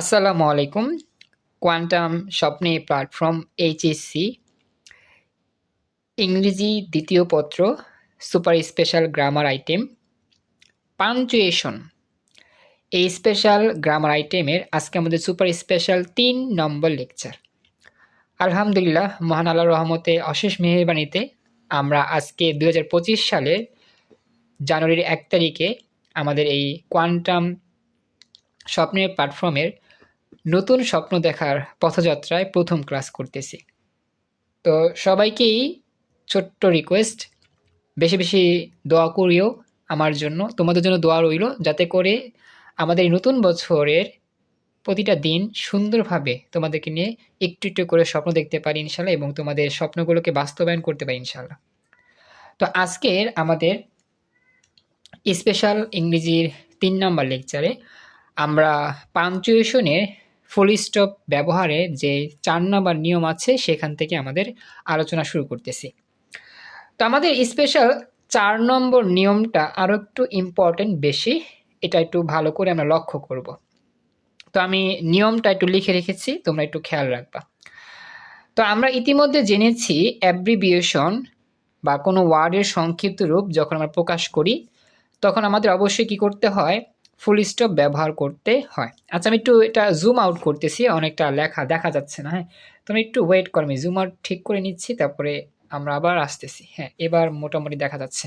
আসসালামু আলাইকুম, কোয়ান্টাম স্বপ্নে প্ল্যাটফর্ম এইচএসসি, ইংরেজি দ্বিতীয় পত্র, super special grammar item, punctuation. এই স্পেশাল গ্রামার আইটেমের আজকে আমাদের সুপার স্পেশাল তিন নম্বর লেকচার। আলহামদুলিল্লাহ, মহান আল্লাহ রহমতে, অশেষ মেহরবানিতে আমরা আজকে দু হাজার পঁচিশ সালের জানুয়ারির এক তারিখে আমাদের এই কোয়ান্টাম স্বপ্নের প্ল্যাটফর্মের নতুন স্বপ্ন দেখার পথযাত্রায় প্রথম ক্লাস করতেছি। তো সবাইকেই ছোট্ট রিকোয়েস্ট বেশি বেশি দোয়া করিও আমার জন্য। তোমাদের জন্য দোয়া রইল যাতে করে আমাদের নতুন বছরের প্রতিটা দিন সুন্দরভাবে তোমাদেরকে নিয়ে একটু একটু করে স্বপ্ন দেখতে পারি ইনশাল্লাহ এবং তোমাদের স্বপ্নগুলোকে বাস্তবায়ন করতে পারি ইনশাল্লাহ। তো আজকের আমাদের স্পেশাল ইংরেজির তিন নম্বর লেকচারে আমরা পাঞ্চুয়েশনের ফুল স্টপ ব্যবহারে যে চার নম্বর নিয়ম আছে, সেখান থেকে আমাদের আলোচনা শুরু করতেছি। তো আমাদের স্পেশাল চার নম্বর নিয়মটা আরও একটু ইম্পর্টেন্ট বেশি, এটা একটু ভালো করে আমরা লক্ষ্য করব। তো আমি নিয়মটা একটু লিখে রেখেছি, তোমরা একটু খেয়াল রাখবা। তো আমরা ইতিমধ্যে জেনেছি অ্যাব্রিবিয়েশন বা কোনো ওয়ার্ডের সংক্ষিপ্ত রূপ যখন আমরা প্রকাশ করি, তখন আমাদের অবশ্যই কি করতে হয় ফুল স্টপ ব্যবহার করতে হয়। আচ্ছা আমি একটু এটা জুম আউট করতেছি, অনেকটা লেখা দেখা যাচ্ছে না হ্যাঁ? তুমি একটু ওয়েট করো, আমি জুম আউট ঠিক করে নিচ্ছি, তারপরে আমরা আবার আসতেছি হ্যাঁ? এবার মোটামুটি দেখা যাচ্ছে।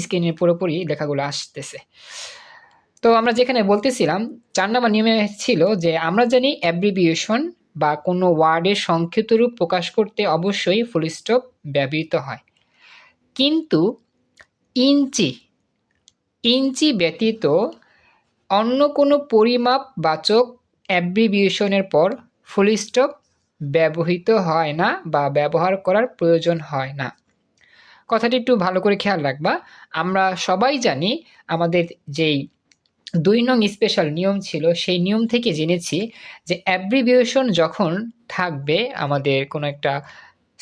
স্ক্রিনের পুরোপুরি লেখাগুলো আসতেছে। তো আমরা যেখানে বলতেছিলাম, চার নম্বর নিয়মে ছিল যে, আমরা জানি অ্যাব্রিভিয়েশন বা কোনো ওয়ার্ডের সংক্ষিপ্ত রূপ প্রকাশ করতে অবশ্যই ফুল স্টপ ব্যবহৃত হয়। কিন্তু ইঞ্চি ইঞ্চি ব্যতীত অন্য কোনো পরিমাপ বাচক অ্যাব্রিভিয়েশনের পর ফুল স্টপ ব্যবহৃত হয় না বা ব্যবহার করার প্রয়োজন হয় না। কথাটি একটু ভালো করে খেয়াল রাখবা। আমরা সবাই জানি আমাদের যেই দুই নং স্পেশাল নিয়ম ছিল, সেই নিয়ম থেকে জেনেছি যে অ্যাব্রিভিয়েশন যখন থাকবে আমাদের কোনো একটা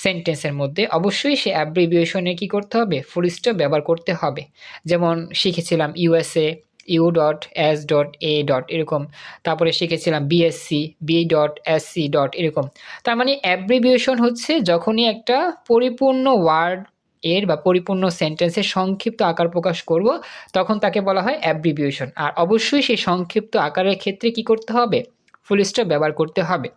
সেন্টেন্সের মধ্যে অবশ্যই সে অ্যাব্রিভিয়েশনে কী করতে হবে? ফুল স্টপ ব্যবহার করতে হবে। যেমন শিখেছিলাম USA U dot S dot A dot এরকম। তারপরে শিখেছিলাম BSc B dot Sc dot এরকম। তার মানে অ্যাব্রিভিয়েশন হচ্ছে যখনই একটা পরিপূর্ণ ওয়ার্ড এর বা পরিপূর্ণ সেন্টেন্সের সংক্ষিপ্ত আকার প্রকাশ করব, তখন তাকে বলা হয় অ্যাব্রিভিয়েশন আর অবশ্যই সেই সংক্ষিপ্ত আকারের ক্ষেত্রে কি করতে হবে? ফুল স্টপ ব্যবহার করতে হবে।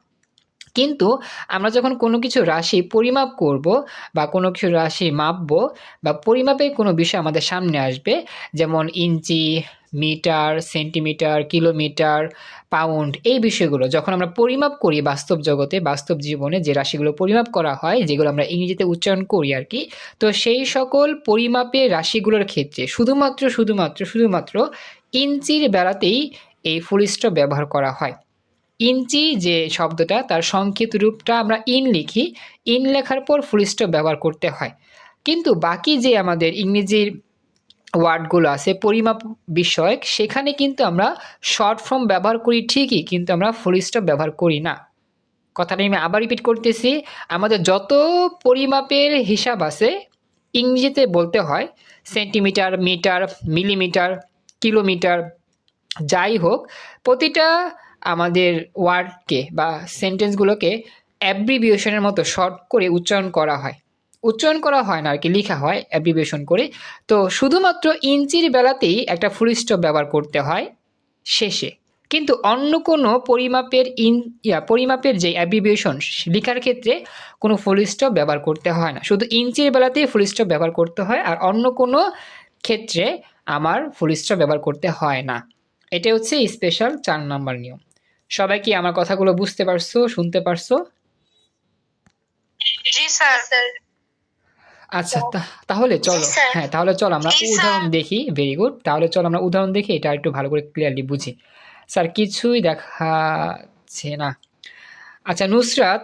কিন্তু আমরা যখন কোনো কিছু রাশি পরিমাপ করব বা কোনো কিছু রাশি মাপবো বা পরিমাপের কোনো বিষয় আমাদের সামনে আসবে, যেমন inch, metre, centimetre, kilometre, pound, এই বিষয়গুলো, যখন আমরা পরিমাপ করি বাস্তব জগতে, বাস্তব জীবনে যে রাশিগুলো পরিমাপ করা হয়, যেগুলো আমরা ইংরেজিতে উচ্চারণ করি আর কি, তো সেই সকল পরিমাপের রাশিগুলোর ক্ষেত্রে শুধুমাত্র শুধুমাত্র শুধুমাত্র ইঞ্চির বেড়াতেই এই ফুল ব্যবহার করা হয়। ইঞ্চি যে শব্দটা, তার সংক্ষিপ্ত রূপটা আমরা ইন লিখি। ইন লেখার পর ফুল স্টপ ব্যবহার করতে হয়। কিন্তু বাকি যে আমাদের ইংরেজির ওয়ার্ডগুলো আছে, পরিমাপ বিষয়ক, সেখানে কিন্তু আমরা শর্ট ফর্ম ব্যবহার করি ঠিকই, কিন্তু আমরা ফুল স্টপ ব্যবহার করি না। কথাটা আমি আবার রিপিট করতেছি। আমাদের যত পরিমাপের হিসাব আছে, ইংরেজিতে বলতে হয় সেন্টিমিটার মিটার মিলিমিটার কিলোমিটার যাই হোক, প্রতিটা আমাদের ওয়ার্ডকে বা সেন্টেন্সগুলোকে অ্যাব্রিভিয়েশনের মতো শর্ট করে উচ্চারণ করা হয়। উচ্চারণ করা হয় না আর কি, লেখা হয় অ্যাব্রিভিয়েশন করে। তো শুধুমাত্র ইঞ্চির বেলাতেই একটা ফুল স্টপ ব্যবহার করতে হয় শেষে। কিন্তু অন্য কোনো পরিমাপের ইন, ইয়া, পরিমাপের যে অ্যাব্রিভিয়েশন লেখার ক্ষেত্রে কোনো ফুল স্টপ ব্যবহার করতে হয় না। শুধু ইঞ্চির বেলাতেই ফুল স্টপ ব্যবহার করতে হয় আর অন্য কোনো ক্ষেত্রে আমার ফুল স্টপ ব্যবহার করতে হয় না। এটা হচ্ছে স্পেশাল চার নাম্বার নিয়ম। সবাই কি আমার কথাগুলো বুঝতে পারছ শুনতে পারছ? জি স্যার। আচ্ছা তাহলে চলো। হ্যাঁ তাহলে চলো আমরা উদাহরণ দেখি। ভেরি গুড তাহলে চলো আমরা উদাহরণ দেখি এটা একটু ভালো করে ক্লিয়ারলি বুঝি। স্যার কিছুই দেখাচ্ছে না। আচ্ছা নুসরাত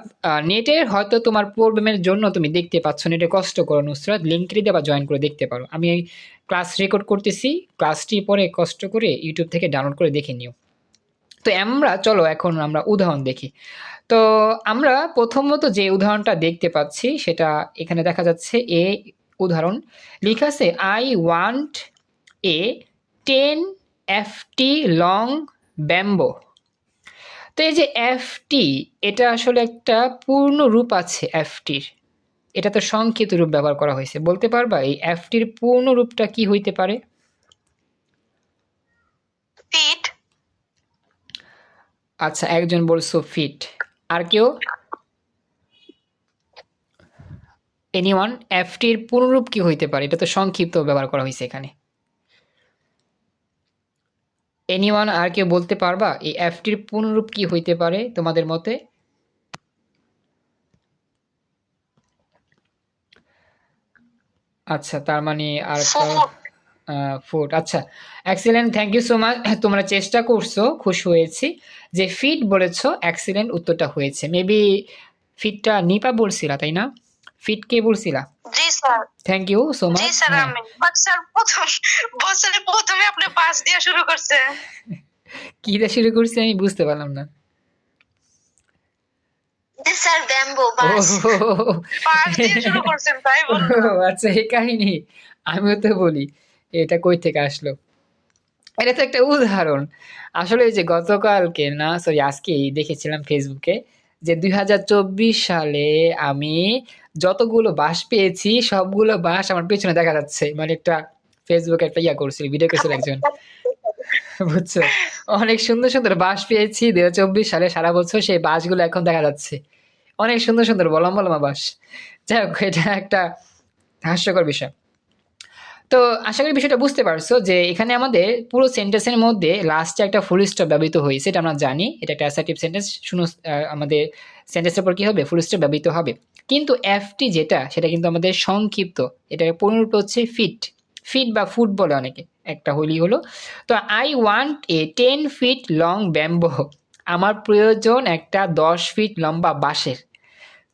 নেটের হয়তো তোমার প্রবলেমের জন্য তুমি দেখতে পাচ্ছ। নেটে কষ্ট করো নুসরাত। লিঙ্ক দিয়ে বা জয়েন করে দেখতে পারো। আমি ক্লাস রেকর্ড করতেছি। ক্লাসটি পরে কষ্ট করে ইউটিউব থেকে ডাউনলোড করে দেখে নিও। তো আমরা, চলো এখন আমরা উদাহরণ দেখি। তো আমরা প্রথমত যে উদাহরণটা দেখতে পাচ্ছি, সেটা এখানে দেখা যাচ্ছে এ উদাহরণ। লেখা আছে I want a ten F T long bamboo তো এই যে এফটি এটা আসলে একটা পূর্ণ রূপ আছে এফটির এটা তো সংক্ষিপ্ত রূপ ব্যবহার করা হয়েছে। বলতে পারবা, এই এফটির পূর্ণ রূপটা কি হইতে পারে? আচ্ছা একজন বলছো ফিট আর কেউ? এনিওয়ান এফটির পূর্ণরূপ কি হইতে পারে? এটা তো সংক্ষিপ্ত ব্যবহার করা হয়েছে এখানে। এনিওয়ান আর কেউ বলতে পারবা? এই এফটির পূর্ণরূপ কি হইতে পারে তোমাদের মতে? আচ্ছা তার মানে আর ফুড আচ্ছা excellent thank you so much তোমরা চেষ্টা করছ খুশি হয়েছি যে ফিট বলেছ এক্সিলেন্ট উত্তরটা হয়েছে। মেবি ফিটটা নিপা বলছিলা তাই না? ফিট কে বলছিলা? জি স্যার। থ্যাংক ইউ সো জি মাচ স্যার আমি স্যার প্রথম আপনি পাস দিয়ে শুরু করছেন কি দিয়ে শুরু করছি আমি বুঝতে পারলাম না। স্যার ব্যাম্বো ও পাস দিয়ে শুরু করছেন তাই বলুন আচ্ছা এই কাহিনী আমিও তো বলি। এটা কই থেকে আসলো? এটা তো একটা উদাহরণ। আসলে এই যে গতকালকে না সরি আজকেই দেখেছিলাম ফেসবুকে যে দুই হাজার চব্বিশ সালে আমি যতগুলো বাস পেয়েছি সবগুলো বাস আমার পেছনে দেখা যাচ্ছে। মানে একটা ফেসবুকে একটা ইয়া করছিল ভিডিও করছিল একজন। বুঝছ? অনেক সুন্দর সুন্দর বাস পেয়েছি দুই চব্বিশ সালে সারা বছর সেই বাসগুলো এখন দেখা যাচ্ছে। অনেক সুন্দর সুন্দর লম্বা লম্বা বাস। যাই হোক এটা একটা হাস্যকর বিষয়। তো আশা করি বিষয়টা বুঝতে পারছ যে এখানে আমাদের পুরো সেন্টেন্সের মধ্যে লাস্টে একটা ফুল স্টপ ব্যবহৃত হয়েছে এটা আমরা জানি। এটা একটা অ্যাসার্টিভ সেন্টেন্স শুনো আমাদের সেন্টেন্সের পর কী হবে? ফুল স্টপ ব্যবহৃত হবে। কিন্তু এফটি যেটা, সেটা কিন্তু আমাদের সংক্ষিপ্ত। এটা পূর্ণরূপ হচ্ছে ফিট ফিট বা ফুট বলে অনেকে। একটা হলি হলো। তো I want a ten feet long bamboo আমার প্রয়োজন একটা দশ ফিট লম্বা বাঁশের।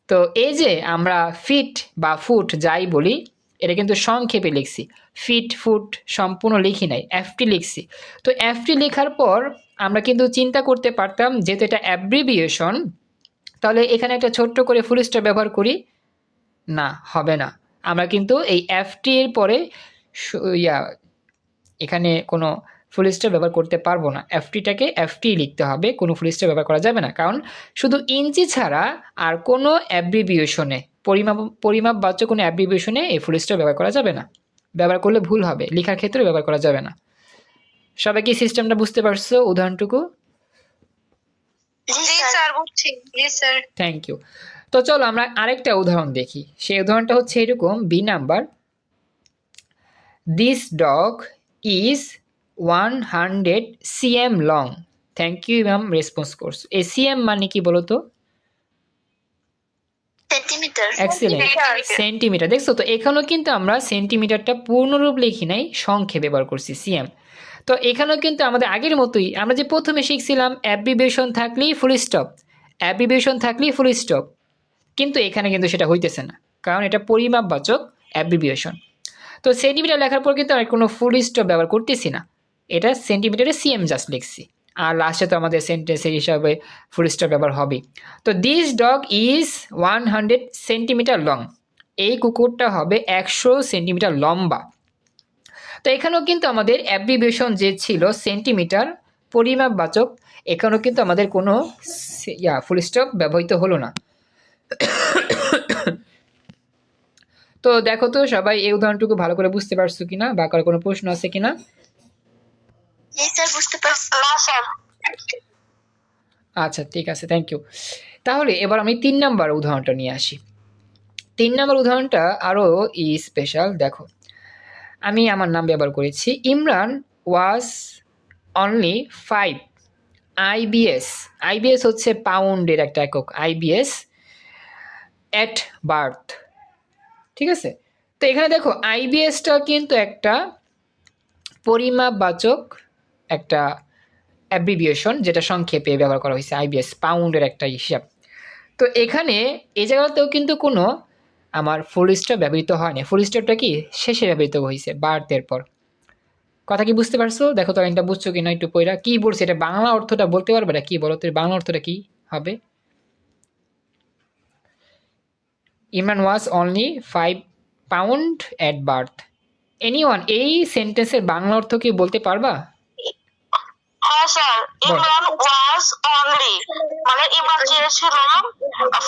তো এই যে আমরা ফিট বা ফুট যাই বলি এটা কিন্তু সংক্ষেপে লিখছি। ফিট ফুট সম্পূর্ণ লিখি নাই এফটি লিখছি। তো এফটি লেখার পর আমরা কিন্তু চিন্তা করতে পারতাম যেহেতু এটা অ্যাব্রিভিয়েশন তাহলে এখানে একটা ছোট্ট করে ফুল স্টপ ব্যবহার করি। না, হবে না। আমরা কিন্তু এই এর পরে ইয়া, এখানে কোনো ফুল স্টপ ব্যবহার করতে পারব না। এফটিটাকে এফটি লিখতে হবে, কোনো ফুল স্টপ ব্যবহার করা যাবে না। কারণ শুধু ইঞ্চি ছাড়া আর কোনো অ্যাব্রিভিয়েশনে পরিমাপ পরিমাপ পরিমাপবাচ্য কোনো অ্যাব্রিভিয়েশনে এই ফুল স্টপ ব্যবহার করা যাবে না। ব্যবহার করলে ভুল হবে লেখার ক্ষেত্রে ব্যবহার করা যাবে না। সবাই কি সিস্টেমটা বুঝতে পারছ? উদাহরণটুকু? থ্যাংক ইউ তো চলো আমরা আরেকটা উদাহরণ দেখি। সেই উদাহরণটা হচ্ছে এরকম B number this dog is one hundred CM long thank you ma'am response course A CM মানে কি বলো তো সেন্টিমিটার এক্সিলেন্ট সেন্টিমিটার দেখছ তো এখানেও কিন্তু আমরা সেন্টিমিটারটা পূর্ণরূপ লিখি নাই সংক্ষেপ ব্যবহার করছি সিএম তো এখানেও কিন্তু আমাদের আগের মতোই আমরা যে প্রথমে শিখছিলাম অ্যাব্রিভিয়েশন থাকলেই ফুল স্টপ অ্যাব্রিভিয়েশন থাকলেই ফুল স্টপ কিন্তু এখানে কিন্তু সেটা হইতেছে না কারণ এটা পরিমাপবাচক অ্যাব্রিভিয়েশন। তো সেন্টিমিটার লেখার পর কিন্তু আর কোনো ফুল স্টপ ব্যবহার করতেছি না এটা সেন্টিমিটারে সিএম জাস্ট লিখছি। আর লাস্টে তো আমাদের সেন্টেন্সের হিসাবে ফুল স্টপ ব্যবহার হবে। তো this dog is one hundred centimetre long এই কুকুরটা হবে একশো সেন্টিমিটার লম্বা। তো এখানেও কিন্তু আমাদের অ্যাব্রিভিয়েশন যে ছিল সেন্টিমিটার পরিমাপবাচক, এখানেও কিন্তু আমাদের কোনো ইয়া ফুল স্টপ ব্যবহৃত হলো না। তো দেখো তো সবাই এই উদাহরণটুকু ভালো করে বুঝতে পারছ কিনা বা কারও কোনো প্রশ্ন আছে কিনা? জি স্যার বুঝতে পারছি। না স্যার। আচ্ছা ঠিক আছে থ্যাংক ইউ তাহলে এবার আমি তিন নাম্বার উদাহরণটা নিয়ে আসি। তিন নাম্বার উদাহরণটা আরও ই স্পেশাল দেখো। আমি আমার নাম ব্যবহার করেছি। Imran was only five IBS IBS হচ্ছে পাউন্ডের একটা একক। আইবিএস অ্যাট বার্থ ঠিক আছে? তো এখানে দেখো আইবিএসটা কিন্তু একটা পরিমাপবাচক একটা অ্যাব্রিভিয়েশন যেটা সংক্ষেপে ব্যবহার করা হয়েছে আইবিএস পাউন্ডের একটা হিসাব। তো এখানে এই জায়গাতেও কিন্তু কোনো আমার ফুল স্টপ ব্যবহৃত হয়নি। ফুল স্টপটা কি? শেষে ব্যবহৃত হয়েছে বার্থের পর। কথা কি বুঝতে পারছ? দেখো তো লাইনটা বুঝছ কি না একটু পয়রা কি বলছে এটা বাংলা অর্থটা বলতে পারবে না? কি বলো তো বাংলা অর্থটা কি হবে? Imran was only five pound at birth anyone এই সেন্টেন্সের বাংলা অর্থ কি বলতে পারবা? হ্যাঁ স্যার। ইমরান ওয়াজ অনলি মানে চেয়েছিল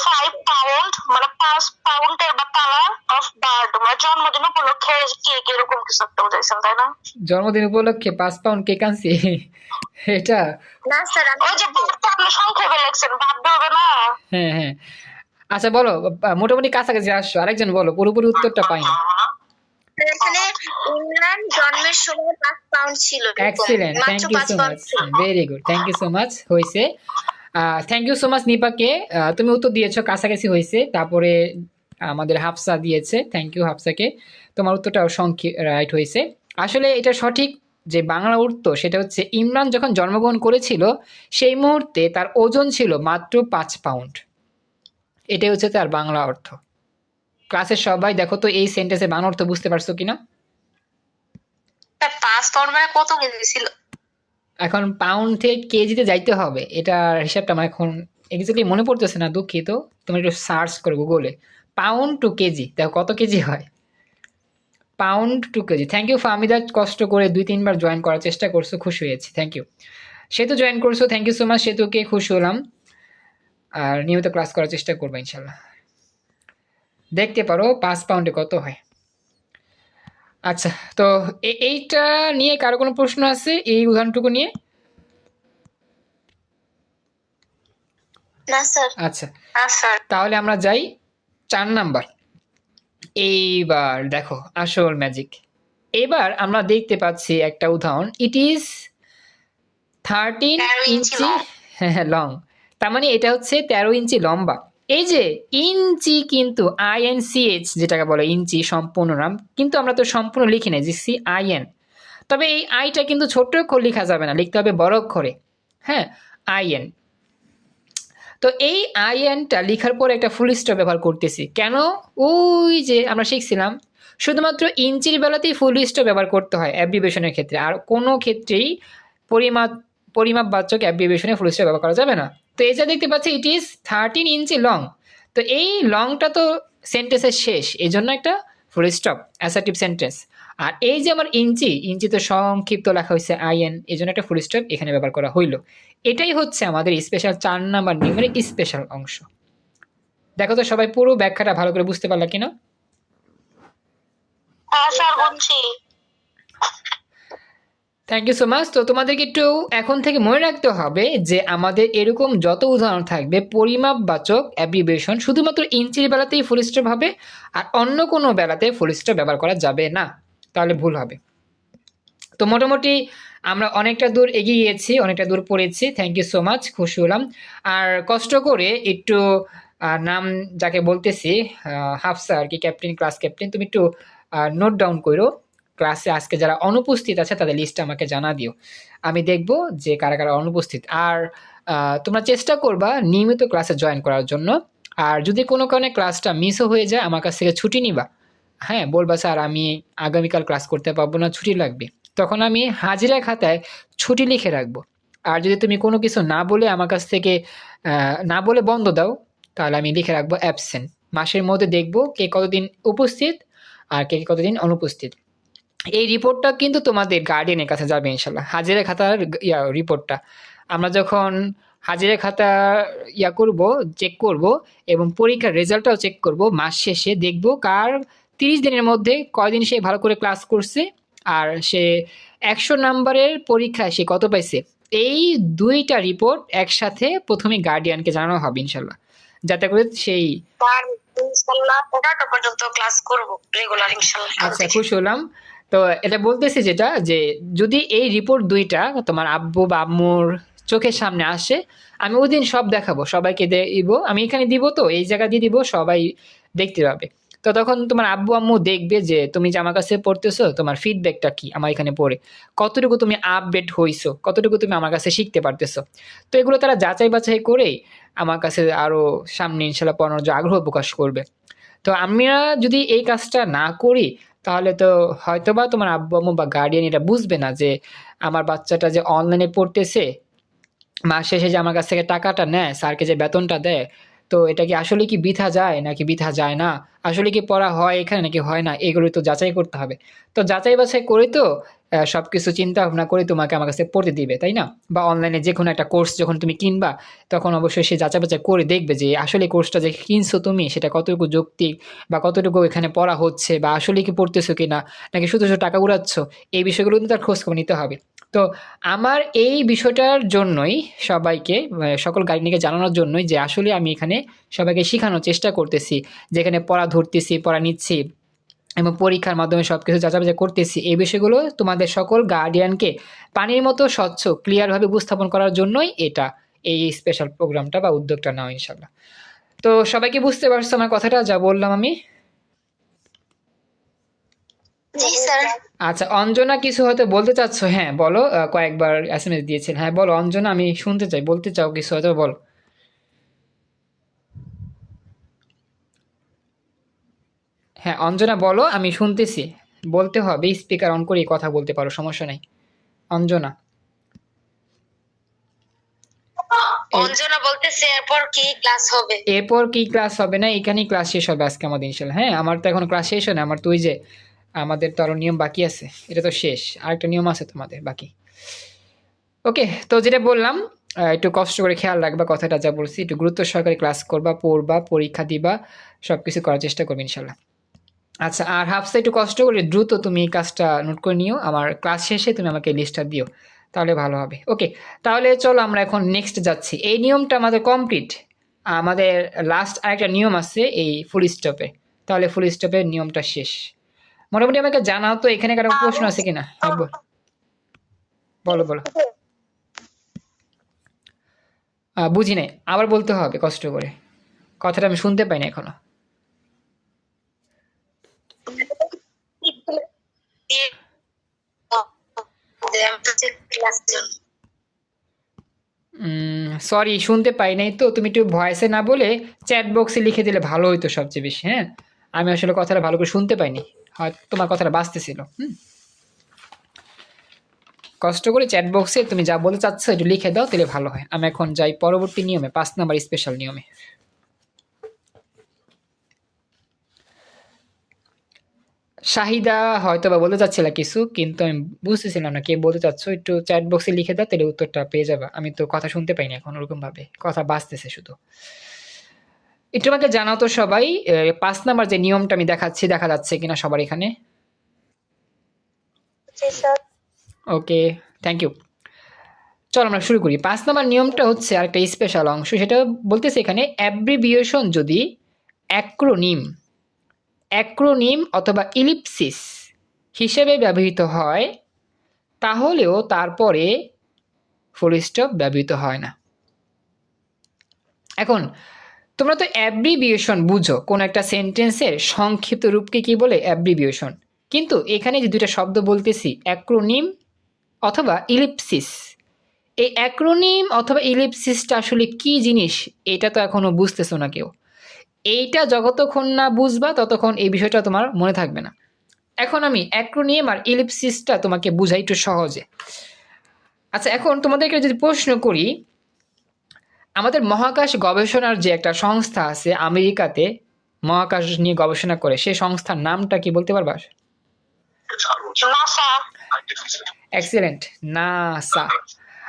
ফাইভ পাউন্ড মানে পাঁচ পাউন্ডের বা তালা অফ বার্ড মানে জন্মদিন উপলক্ষে কেক এরকম কিছু একটা বুঝাইছেন তাই না? জন্মদিন উপলক্ষে পাঁচ পাউন্ড কেক আনছি। এটা না স্যার ওই যে বার্ডটা আপনি সংক্ষেপে লিখছেন বার্ড হবে না? হ্যাঁ হ্যাঁ। আচ্ছা বলো মোটামুটি কাছাকাছি আসছো। আরেকজন বলো পুরোপুরি উত্তরটা পাইনি। এখানে ইমরান জন্মের সময় পাঁচ পাউন্ড ছিল। Excellent thank you so much very good thank you so much হয়েছে। থ্যাংক ইউ সো মাচ নিপাকে। তুমি উত্তর দিয়েছ কাছাকাছি হয়েছে তারপরে আমাদের হাফসা দিয়েছে থ্যাংক ইউ হাফসাকে। তোমার উত্তরটাও সংক্ষেপ রাইট হয়েছে। আসলে এটা সঠিক যে বাংলা উত্তর সেটা হচ্ছে ইমরান যখন জন্মগ্রহণ করেছিল সেই মুহূর্তে তার ওজন ছিল মাত্র পাঁচ পাউন্ড এটাই হচ্ছে তার বাংলা অর্থ। ক্লাসের সবাই দেখো তো এই সেন্টেন্সের বাংলা অর্থ বুঝতে পারছ কিনা? কত কেজি ছিল এখন পাউন্ড থেকে কেজিতে যাইতে হবে। এটার হিসাবটা আমার এখন এক্স্যাক্টলি মনে পড়তেছে না দুঃখিত। তুমি একটু সার্চ করো গুগলে পাউন্ড টু কেজি দেখো কত কেজি হয়? Pound to kg. Thank you Famida কষ্ট করে দুই তিনবার জয়েন করার চেষ্টা করছ খুশি হয়েছি। থ্যাংক ইউ সেতু জয়েন করছ থ্যাংক ইউ সো মাচ সেতুকে খুশি হলাম। আর নিয়মিত ক্লাস করার চেষ্টা করব ইনশাল্লাহ। দেখতে পারো পাঁচ পাউন্ডে কত হয়। আচ্ছা তো এইটা নিয়ে কারও কোনো প্রশ্ন আছে? এই উদাহরণটুকু নিয়ে? আচ্ছা হ্যাঁ তাহলে আমরা যাই চার নাম্বার। এইবার দেখো আসল ম্যাজিক এবার আমরা দেখতে পাচ্ছি একটা উদাহরণ। ইট ইজ থার্টিন 13 ইঞ্চি ইঞ্চি হ্যাঁ লং তার মানে এটা হচ্ছে তেরো ইঞ্চি লম্বা। এই যে ইঞ্চি কিন্তু আই এন সি এইচ যেটাকে বলে, ইঞ্চি সম্পূর্ণ নাম, কিন্তু আমরা তো সম্পূর্ণ লিখি না যে সি আই এন তবে এই আইটা কিন্তু ছোট্ট অক্ষর লেখা যাবে না, লিখতে হবে বড় অক্ষরে হ্যাঁ? আই এন তো এই আইএনটা লেখার পর একটা ফুল স্টপ ব্যবহার করতেছি। কেন? ওই যে আমরা শিখছিলাম, শুধুমাত্র ইঞ্চির বেলাতেই ফুল স্টপ ব্যবহার করতে হয় অ্যাব্রিভেশনের ক্ষেত্রে। আর কোনো ক্ষেত্রেই পরিমাপ পরিমাপ বাচক অ্যাব্রিভেশনে ফুল স্টপ ব্যবহার করা যাবে না। তো এই যা দেখতে পাচ্ছি it is thirteen inch long তো এই লংটা তো সেন্টেন্সের শেষ এই জন্য একটা ফুল স্টপ অ্যাসার্টিভ সেন্টেন্স আর এই যে আমার ইঞ্চি ইঞ্চি তো সংক্ষিপ্ত লেখা হয়েছে আইএন এই জন্য একটা ফুল স্টপ এখানে ব্যবহার করা হইল। এটাই হচ্ছে আমাদের স্পেশাল চার নাম্বার নিয়মের স্পেশাল অংশ। দেখো তো সবাই পুরো ব্যাখ্যাটা ভালো করে বুঝতে পারলা কিনা? হ্যাঁ থ্যাংক ইউ সো মাচ তো তোমাদেরকে একটু এখন থেকে মনে রাখতে হবে যে আমাদের এরকম যত উদাহরণ থাকবে পরিমাপ বাচক অ্যাব্রিভিয়েশন শুধুমাত্র ইঞ্চির বেলাতেই ফুল স্টপ হবে আর অন্য কোনো বেলাতে ফুল স্টপ ব্যবহার করা যাবে না। তাহলে ভুল হবে। তো মোটামুটি আমরা অনেকটা দূর এগিয়ে গিয়েছি অনেকটা দূর পড়েছি। থ্যাংক ইউ সো মাচ খুশি হলাম। আর কষ্ট করে একটু নাম যাকে বলতেছি হাফসা আর কি ক্যাপ্টেন ক্লাস ক্যাপ্টেন তুমি একটু নোট ডাউন করো ক্লাসে আজকে যারা অনুপস্থিত আছে, তাদের লিস্ট আমাকে জানা দিও। আমি দেখব যে কারা কারা অনুপস্থিত। আর তোমরা চেষ্টা করবা নিয়মিত ক্লাসে জয়েন করার জন্য। আর যদি কোনো কারণে ক্লাসটা মিসও হয়ে যায়, আমার কাছ থেকে ছুটি নিবা। হ্যাঁ বলবা, স্যার, আমি আগামীকাল ক্লাস করতে পারব না, ছুটি লাগবে। তখন আমি হাজিরা খাতায় ছুটি লিখে রাখব। আর যদি তুমি কোনো কিছু না বলে আমার কাছ থেকে না বলে বন্ধ দাও, তাহলে আমি লিখে রাখব অ্যাবসেন্ট মাসের মধ্যে দেখব কে কতদিন উপস্থিত আর কে কতদিন অনুপস্থিত। এই রিপোর্টটা কিন্তু তোমাদের গার্ডিয়ানের কাছে যাবে ইনশাল্লাহ। হাজিরা খাতার ইয়া রিপোর্টটা আমরা যখন হাজিরা খাতা ইয়া করব চেক করব এবং পরীক্ষার রেজাল্টটাও চেক করব মাস শেষে দেখব কার তিরিশ দিনের মধ্যে কয়দিন সে ভালো করে ক্লাস করছে আর সে একশো নাম্বারের পরীক্ষায় সে কত পাইছে। এই দুইটা রিপোর্ট একসাথে প্রথমে গার্ডিয়ানকে জানানো হবে ইনশাল্লাহ। যাতে করে সেই ইনশাল্লাহ পর্যন্ত ক্লাস করব রেগুলার ইনশাল্লাহ। আচ্ছা খুশি হলাম। তো এটা বলতেছি যেটা, যে যদি এই রিপোর্ট দুইটা তোমার আব্বু বা আম্মুর চোখের সামনে আসে, আমি ওই দিন সব দেখাবো, সবাইকে দিব আমি এখানে দিব তো, এই জায়গা দিয়ে দিব, সবাই দেখতে পাবে। তো তখন তোমার আব্বু আম্মু দেখবে যে তুমি যে আমার কাছে পড়তেছো, তোমার ফিডব্যাকটা কি আমার এখানে পড়ে, কতটুকু তুমি আপডেট হইছো, কতটুকু তুমি আমার কাছে শিখতে পারতেছো। তো এগুলো তারা যাচাই বাছাই করেই আমার কাছে আরও সামনে ইনশাল্লাহ পড়ানোর যে আগ্রহ প্রকাশ করবে। তো আমরা যদি এই কাজটা না করি তাহলে তো হয়তো বা তোমার আব্বু আম্মু বা গার্ডিয়ান এটা বুঝবে না যে আমার বাচ্চাটা যে অনলাইনে পড়তেছে, মাস শেষে যে আমার কাছ থেকে টাকাটা নেয়, স্যারকে যে বেতনটা দেয়, তো এটা কি আসলে কি বৃথা যায় নাকি বৃথা যায় না? আসলে কি পড়া হয় এখানে নাকি হয় না? এগুলো তো যাচাই করতে হবে। তো যাচাই বাছাই করে তো সব কিছু চিন্তা ভাবনা করে তোমাকে আমার কাছে পড়তে দিবে, তাই না? বা অনলাইনে যে কোনো একটা কোর্স যখন তুমি কিনবা, তখন অবশ্যই সে যাচাই বাছাই করে দেখবে যে আসলে কোর্সটা যে কিনছো তুমি, সেটা কতটুকু যৌক্তিক বা কতটুকু এখানে পড়া হচ্ছে বা আসলে কি পড়তেছো কি না নাকি শুধু শুধু টাকা উড়াচ্ছ, এই বিষয়গুলো কিন্তু তার খোঁজ খবর নিতে হবে। তো আমার এই বিষয়টার জন্যই সবাইকে মানে সকল গাইডনিকে জানানোর জন্যই যে আসলে আমি এখানে সবাইকে শেখানোর চেষ্টা করতেছি, যেখানে পড়া ধরতেছি, পড়া নিচ্ছি। এবং পরীক্ষার মাধ্যমে সব কিছু যাচাই করতেছি। এই বিষয়গুলো তোমাদের সকল গার্ডিয়ানকে পানির মতো স্বচ্ছ ক্লিয়ারভাবে উপস্থাপন করার জন্যই এটা এই স্পেশাল প্রোগ্রামটা বা উদ্যোগটা নাও ইনশাল্লাহ তো সবাইকে বুঝতে পারছ আমার কথাটা যা বললাম আমি? আচ্ছা অঞ্জনা কিছু হয়তো বলতে চাচ্ছ? হ্যাঁ বলো কয়েকবার এস এম এস দিয়েছেন। হ্যাঁ বলো অঞ্জনা আমি শুনতে চাই বলতে চাও কিছু হয়তো বলো। হ্যাঁ অঞ্জনা বলো আমি শুনতেছি। বলতে হবে স্পিকার অন করে কথা বলতে পারো সমস্যা নাই। অঞ্জনা। অঞ্জনা বলতেছে এরপর কি ক্লাস হবে? এরপর কি ক্লাস হবে না? এখানেই ক্লাস শেষ হবে আজকে আমাদের ইনশাল্লাহ। হ্যাঁ আমার তো এখন ক্লাস শেষ হয় না। আমার তো ওই যে আমাদের তো আরও নিয়ম বাকি আছে। এটা তো শেষ। আরেকটা নিয়ম আছে তোমাদের বাকি। ওকে তো যেটা বললাম একটু কষ্ট করে খেয়াল রাখবা কথাটা যা বলছি। একটু গুরুত্ব সহকারে ক্লাস করবা পড়বা পরীক্ষা দিবা সব কিছু করার চেষ্টা করবে ইনশাল্লাহ। আচ্ছা আর হাফসা একটু কষ্ট করে দ্রুত তুমি এই কাজটা নোট করে নিও। আমার ক্লাস শেষে তুমি আমাকে লিস্টটা দিও তাহলে ভালো হবে। ওকে তাহলে চলো আমরা এখন নেক্সট যাচ্ছি। এই নিয়মটা আমাদের কমপ্লিট আমাদের লাস্ট আরেকটা নিয়ম আছে এই ফুল স্টপে তাহলে ফুল স্টপের নিয়মটা শেষ। মোটামুটি আমাকে জানাও তো এখানে কারও প্রশ্ন আছে কিনা? হ্যাঁ, বল- বলো বলো। বুঝি নাই। আবার বলতে হবে কষ্ট করে। কথাটা আমি শুনতে পাই না এখনও ক্লাস সরি শুনতে পাই নাই তো। তুমি একটু ভয়েসে না বলে চ্যাট বক্সে লিখে দিলে ভালো হইতো সবচেয়ে বেশি হ্যাঁ? আমি আসলে কথাটা ভালো করে শুনতে পাইনি। হয়তো তোমার কথাটা বাঁচতেছিল হুম? কষ্ট করে চ্যাট বক্সে তুমি যা বলতে চাচ্ছ, একটু লিখে দাও, তাহলে ভালো হয়। আমি এখন যাই পরবর্তী নিয়মে, পাঁচ নাম্বার স্পেশাল নিয়মে। শাহিদা হয়তো বা বলতে চাচ্ছিল কিছু কিন্তু আমি বুঝতেছিলাম না কে বলতে চাচ্ছ। একটু চ্যাট বক্সে লিখে দাও তাহলে উত্তরটা পেয়ে যাবা। আমি তো কথা শুনতে পাইনি এখন ওরকম ভাবে কথা বাঁচতেছে শুধু। একটু আমাকে জানাও তো সবাই পাঁচ নাম্বার যে নিয়মটা আমি দেখাচ্ছি দেখা যাচ্ছে কিনা সবার এখানে? ওকে থ্যাংক ইউ চলো আমরা শুরু করি। পাঁচ নাম্বার নিয়মটা হচ্ছে আরেকটা স্পেশাল অংশ সেটা বলতেছে এখানে অ্যাব্রিভিয়েশন যদি অ্যাক্রোনিম অ্যাক্রোনিম অথবা ইলিপসিস হিসেবে ব্যবহৃত হয়, তাহলেও তারপরে ফুল স্টপ ব্যবহৃত হয় না। এখন, তোমরা তো অ্যাব্রিভিয়েশন বুঝো, কোন একটা সেন্টেন্সের সংক্ষিপ্ত রূপকে কি বলে অ্যাব্রিভিয়েশন? কিন্তু এখানে যে দুইটা শব্দ বলতেছি, অ্যাক্রোনিম অথবা ইলিপসিস, এই অ্যাক্রোনিম অথবা ইলিপসিসটা আসলে কি জিনিস, এটা তো এখনও বুঝতেছো না কেউ। এইটা যতক্ষণ না বুঝবা ততক্ষণ এই বিষয়টা তোমার মনে থাকবে না। এখন আমি অ্যাক্রোনিম আর ইলিপসিসটা তোমাকে বুঝাই একটু সহজে। আচ্ছা এখন তোমাদেরকে যদি প্রশ্ন করি আমাদের মহাকাশ গবেষণার যে একটা সংস্থা আছে আমেরিকাতে মহাকাশ নিয়ে গবেষণা করে সেই সংস্থার নামটা কি বলতে পারবা? এক্সিলেন্ট নাসা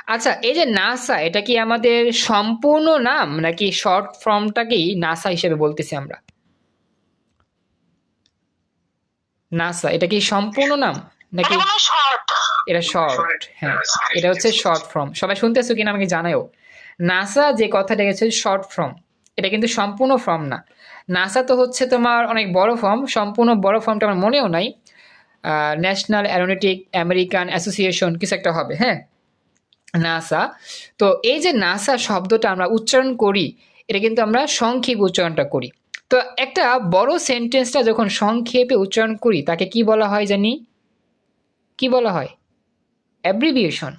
আচ্ছা এই যে নাসা এটা কি আমাদের সম্পূর্ণ নাম? নাকি শর্ট ফর্মটাকেই নাসা হিসেবে বলতেছি আমরা? নাসা এটা কি সম্পূর্ণ নাম? নাকি এটা শর্ট হ্যাঁ। এটা হচ্ছে শর্ট ফর্ম সবাই শুনতেছো কিনা আমাকে জানাও নাসা যে কথাটা গেছে শর্ট ফর্ম এটা কিন্তু সম্পূর্ণ ফর্ম না। নাসা তো হচ্ছে তোমার অনেক বড় ফর্ম সম্পূর্ণ বড় ফর্মটা আমার মনেও নাই। ন্যাশনাল অ্যারোনেটিক আমেরিকান অ্যাসোসিয়েশন কিছু একটা হবে হ্যাঁ? নাসা তো এই যে নাসা শব্দটা আমরা উচ্চারণ করি এটা কিন্তু আমরা সংক্ষেপ উচ্চারণটা করি। তো একটা বড় সেন্টেন্সটা যখন সংক্ষেপে উচ্চারণ করি তাকে কি বলা হয় জানি? কি বলা হয়? অ্যাব্রিভিয়েশন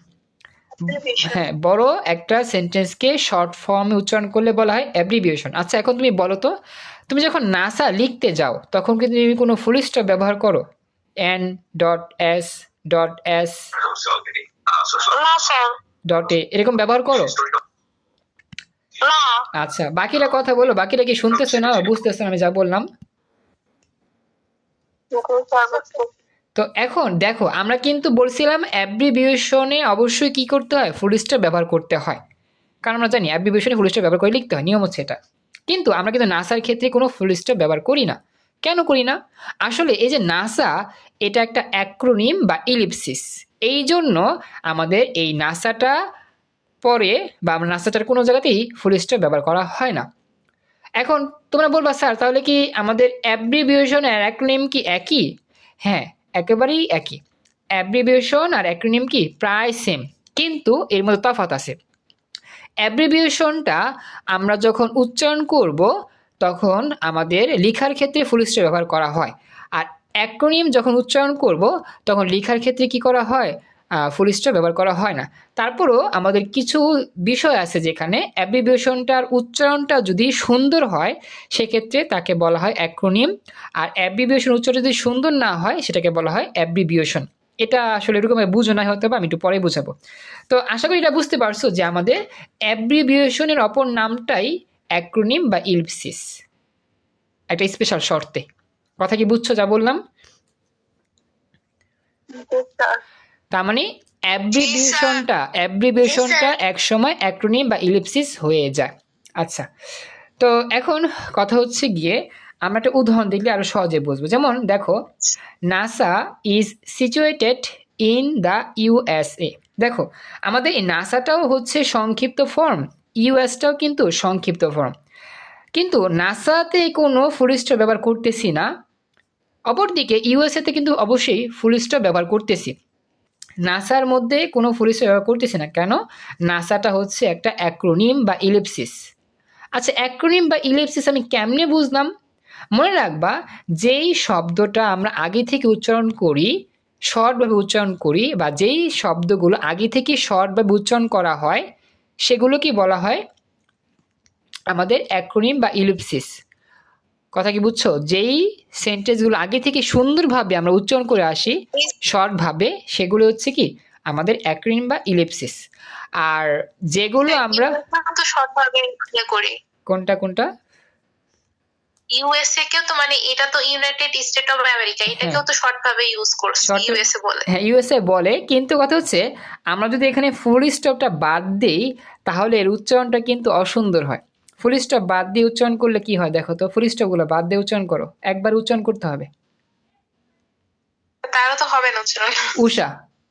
হ্যাঁ বড় একটা সেন্টেন্সকে শর্ট ফর্মে উচ্চারণ করলে বলা হয় অ্যাব্রিভিয়েশন আচ্ছা এখন তুমি বলো তো তুমি যখন নাসা লিখতে যাও তখন কি তুমি কোনো ফুল স্টপ ব্যবহার করো? N dot S dot S না স্যার ডট এ এরকম ব্যবহার করো? না। আচ্ছা বাকিরা কথা বলো বাকিরা কি শুনতেছো না? বুঝতেছো না আমি যা বললাম। তো এখন দেখো আমরা কিন্তু বলছিলাম অ্যাব্রিভিয়েশনে অবশ্যই কি করতে হয়? ফুল স্টপ ব্যবহার করতে হয়। কারণ আমরা জানি অ্যাব্রিভিয়েশনে ফুল স্টপ ব্যবহার করে লিখতে হয় নিয়ম হচ্ছে এটা। কিন্তু আমরা কিন্তু নাসার ক্ষেত্রে কোনো ফুল স্টপ ব্যবহার করি না। কেন করি না? আসলে এই যে নাসা এটা একটা অ্যাক্রোনিম বা ইলিপসিস এই জন্য আমাদের এই নাসাটা পরে বা নাসাটার কোনো জায়গাতেই ফুল স্টপ ব্যবহার করা হয় না। এখন তোমরা বলবা, স্যার, তাহলে কি আমাদের অ্যাব্রিভিয়েশন আর অ্যাক্রোনিম কি একই? হ্যাঁ একেবারেই একই। অ্যাব্রিভিয়েশন আর অ্যাক্রোনিম কি প্রায় সেম কিন্তু এর মধ্যে তফাৎ আছে। অ্যাব্রিভিয়েশনটা আমরা যখন উচ্চারণ করব, তখন আমাদের লেখার ক্ষেত্রে ফুল স্টপ ব্যবহার করা হয়। আর অ্যাক্রোনিম যখন উচ্চারণ করব, তখন লেখার ক্ষেত্রে কি করা হয়? ফুল স্টপ ব্যবহার করা হয় না। তারপরও আমাদের কিছু বিষয় আছে যেখানে অ্যাব্রিভিয়েশনটার উচ্চারণটা যদি সুন্দর হয়, সেক্ষেত্রে তাকে বলা হয় অ্যাক্রোনিম। আর অ্যাব্রিভিয়েশন উচ্চারণ যদি সুন্দর না হয়, সেটাকে বলা হয় অ্যাব্রিভিয়েশন। এটা আসলে এরকম বুঝো না হতে পারে আমি একটু পরে বুঝাবো। তো আশা করি এটা বুঝতে পারছ যে আমাদের অ্যাব্রিভিয়েশনের অপর নামটাই অ্যাক্রোনিম বা ইলপসিস একটা স্পেশাল শর্তে। কথা কি বুঝছ? যা বললাম। তার মানে অ্যাব্রিভিয়েশনটা অ্যাব্রিভিয়েশনটা একসময় অ্যাক্রোনিম বা ইলিপসিস হয়ে যায়। আচ্ছা তো এখন কথা হচ্ছে গিয়ে আমরা একটা উদাহরণ দেখলে আরও সহজে বুঝব। যেমন দেখো NASA is situated in the USA দেখো আমাদের এই নাসাটাও হচ্ছে সংক্ষিপ্ত ফর্ম ইউএসটাও কিন্তু সংক্ষিপ্ত ফর্ম কিন্তু নাসাতে কোনো ফুল স্টপ ব্যবহার করতেছি না। অপরদিকে ইউএসএতে কিন্তু অবশ্যই ফুল স্টপ ব্যবহার করতেছি। নাসার মধ্যে কোনো ফুল স্টপ ব্যবহার করতেছি না। কেন? নাসাটা হচ্ছে একটা অ্যাক্রোনিম বা ইলিপসিস আচ্ছা অ্যাক্রোনিম বা ইলিপসিস আমি কেমনে বুঝলাম? মনে রাখবা, যেই শব্দটা আমরা আগে থেকে উচ্চারণ করি, শর্টভাবে উচ্চারণ করি বা যেই শব্দগুলো আগে থেকে শর্টভাবে উচ্চারণ করা হয় সেগুলো কি বলা হয় আমাদের অ্যাক্রোনিম বা ইলিপসিস কথা কি বুঝছ? যেই সেন্টেন্সগুলো আগে থেকে সুন্দরভাবে আমরা উচ্চারণ করে আসি শর্টভাবে সেগুলো হচ্ছে কি? আমাদের অ্যাক্রোনিম বা ইলিপসিস আর যেগুলো আমরা শর্ট ভাবে ইয়ে কোনটা কোনটা? ইউএসএ কেও তো মানে এটা তো ইউনাইটেড স্টেট অফ আমেরিকা এটাকেও তো শর্ট ভাবে ইউজ করছে ইউএসএ বলে। হ্যাঁ ইউএসএ বলে কিন্তু কথা হচ্ছে আমরা যদি এখানে ফুল স্টপটা বাদ দিই তাহলে এর উচ্চারণটা কিন্তু অসুন্দর হয়। ফুল স্টপ বাদ দিয়ে উচ্চারণ করলে কি হয়? দেখো তো ফুল স্টপগুলো বাদ দিয়ে উচ্চারণ করো। একবার উচ্চারণ করতে হবে। তারও তো হবে না উচ্চারণ। উষা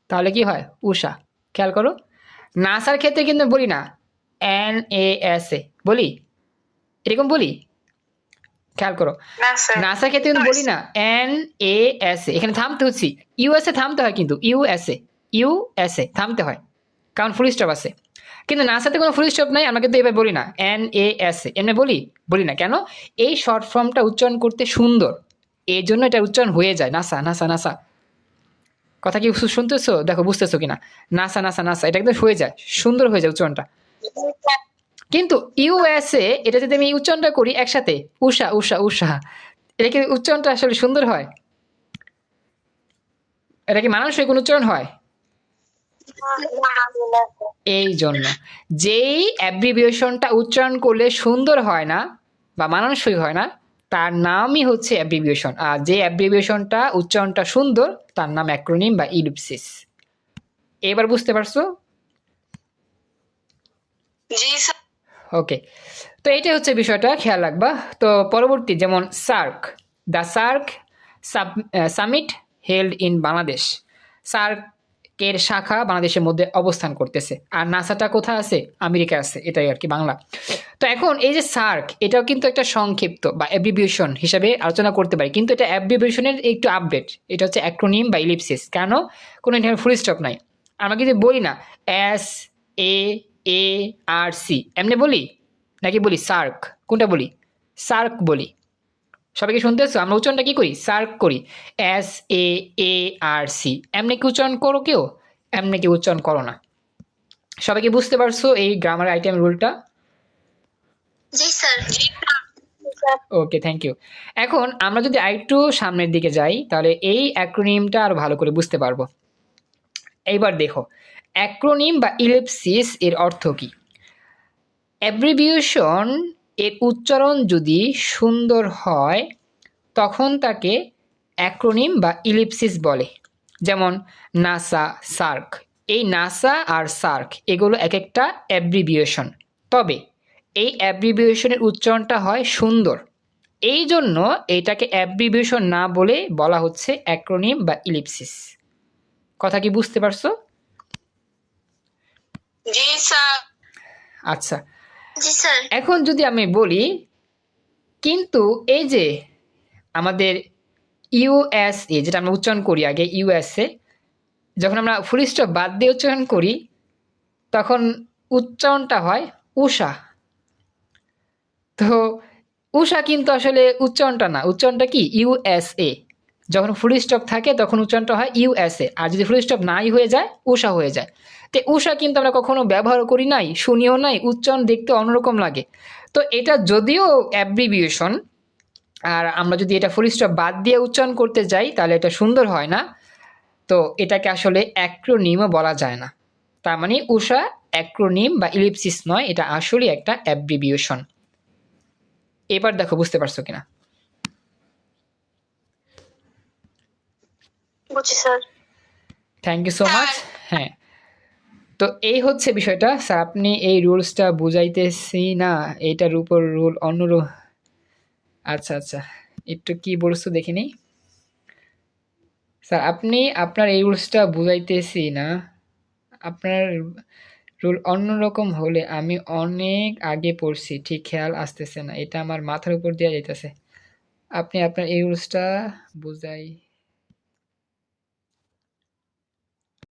তাহলে কি হয়? উষা। খেয়াল করো। নাসার ক্ষেত্রে কিন্তু বলি না এন এ এস এ। বলি? এরকম বলি? খেয়াল করো। নাসার ক্ষেত্রে কিন্তু বলি না এন এ এস এ। এখানে থামতে হচ্ছি। ইউএসএ থামতে হয় কিন্তু ইউএসএ ইউএসএ থামতে হয়। কারণ ফুল স্টপ আছে। কিন্তু নাসাতে কোনো ফুল স্টপ নাই, আমরা কিন্তু এবার বলি না। এন এ এস এমনি বলি? বলি না। কেন? এই শর্ট ফর্মটা উচ্চারণ করতে সুন্দর। এই জন্য এটা উচ্চারণ হয়ে যায়। NASA NASA NASA. কথা কি শুনতেছো? দেখো, বুঝতেছো কিনা? নাসা নাসা নাসা, এটা একদম হয়ে যায়। সুন্দর হয়ে যায় উচ্চারণটা। কিন্তু ইউএসএ এটা যদি আমি উচ্চারণটা করি একসাথে, উষা উষা উষা, এটা কি উচ্চারণটা আসলে সুন্দর হয়? এটা কি মানানসই কোন উচ্চারণ হয়? এই জন্য যেই অ্যাব্রিভিয়েশনটা উচ্চারণ করলে সুন্দর হয় না বা মানানসই হয় না তার নামই হচ্ছে অ্যাব্রিভিয়েশন আর যে অ্যাব্রিভিয়েশনটা উচ্চারণটা সুন্দর তার নাম অ্যাক্রোনিম বা ইলিপসিস এবার বুঝতে পারছ? জি ওকে তো এইটাই হচ্ছে বিষয়টা খেয়াল রাখবা। তো পরবর্তী যেমন SAARC. The SAARC summit held in Bangladesh. সার্কের শাখা বাংলাদেশের মধ্যে অবস্থান করতেছে? আর নাসাটা কোথায় আছে? আমেরিকা আছে। এটাই আর কি বাংলা। তো এখন এই যে সার্ক, এটাও কিন্তু একটা সংক্ষিপ্ত বা অ্যাব্রিভিয়েশন হিসাবে আলোচনা করতে পারি। কিন্তু এটা অ্যাব্রিভিয়েশনের একটু আপডেট এটা হচ্ছে অ্যাক্রোনিম বা ইলিপসিস কেন? কোনো এখানে ফুল স্টপ নাই। আমরা কিন্তু বলি না S A A R C এমনি বলি? নাকি বলি সার্ক? কোনটা বলি? সার্ক বলি। সবাইকে শুনতেছো আমরা উচ্চারণটা কি করি? সার্ক করি। S A A R C এমনি কি উচ্চারণ করো কেউ? এমনি কি উচ্চারণ করো না। সবাইকে বুঝতে পারছ এই গ্রামার আইটেম রুলটা জি স্যার। জি ওকে থ্যাংক ইউ এখন আমরা যদি আরেকটু সামনের দিকে যাই তাহলে এই অ্যাক্রোনিমটা আরও ভালো করে বুঝতে পারব। এইবার দেখো অ্যাক্রোনিম বা ইলেপসিস এর অর্থ কি? অ্যাব্রিভিয়েশন এর উচ্চারণ যদি সুন্দর হয় তখন তাকে অ্যাক্রোনিম বা ইলিপসিস বলে। যেমন নাসা সার্ক এই নাসা আর সার্ক এগুলো এক একটা অ্যাব্রিভিয়েশন তবে এই অ্যাব্রিভিয়েশনের উচ্চারণটা হয় সুন্দর। এই জন্য এটাকে অ্যাব্রিভিয়েশন না বলে বলা হচ্ছে অ্যাক্রোনিম বা ইলিপসিস কথা কি বুঝতে পারছ? আচ্ছা এখন যদি আমি বলি, কিন্তু এই যে আমাদের ইউএসএ যেটা আমরা উচ্চারণ করি আগে ইউএসএ যখন আমরা ফুল স্টপ বাদ দিয়ে উচ্চারণ করি, তখন উচ্চারণটা হয় উষা তো উষা কিন্তু আসলে উচ্চারণটা না, উচ্চারণটা কি? ইউএসএ যখন ফুল স্টপ থাকে, তখন উচ্চারণটা হয় ইউএসএ আর যদি ফুল স্টপ নাই হয়ে যায় উষা হয়ে যায়। তো উষা কিন্তু আমরা কখনো ব্যবহার করি নাই শুনিও নাই উচ্চারণ দেখতে অন্যরকম লাগে। তো এটা যদিও অ্যাব্রিভিয়েশন আর আমরা যদি এটা ফুল স্টপ বাদ দিয়ে উচ্চারণ করতে যাই তাহলে এটা সুন্দর হয় না। তো এটাকে আসলে অ্যাক্রোনিমও বলা যায় না। তার মানে উষা অ্যাক্রোনিম বা ইলিপসিস নয় এটা আসলে একটা অ্যাব্রিভিয়েশন এবার দেখো বুঝতে পারছ কিনা? বুঝছি sir. Thank you so much হ্যাঁ। তো এই হচ্ছে বিষয়টা। স্যার, আপনি এই রুলসটা বুঝাইতেছি না, এটার উপর রুল অন্য রুল আচ্ছা আচ্ছা একটু কি বলছো দেখিনি স্যার, আপনি, আপনার এই রুলসটা বুঝাইতেছি না। আপনার রুল অন্যরকম হলে আমি অনেক আগে পড়ছি, ঠিক খেয়াল আসতেছে না, এটা আমার মাথার উপর দেওয়া যাইতেছে। আপনি আপনার এই রুলসটা বুঝাই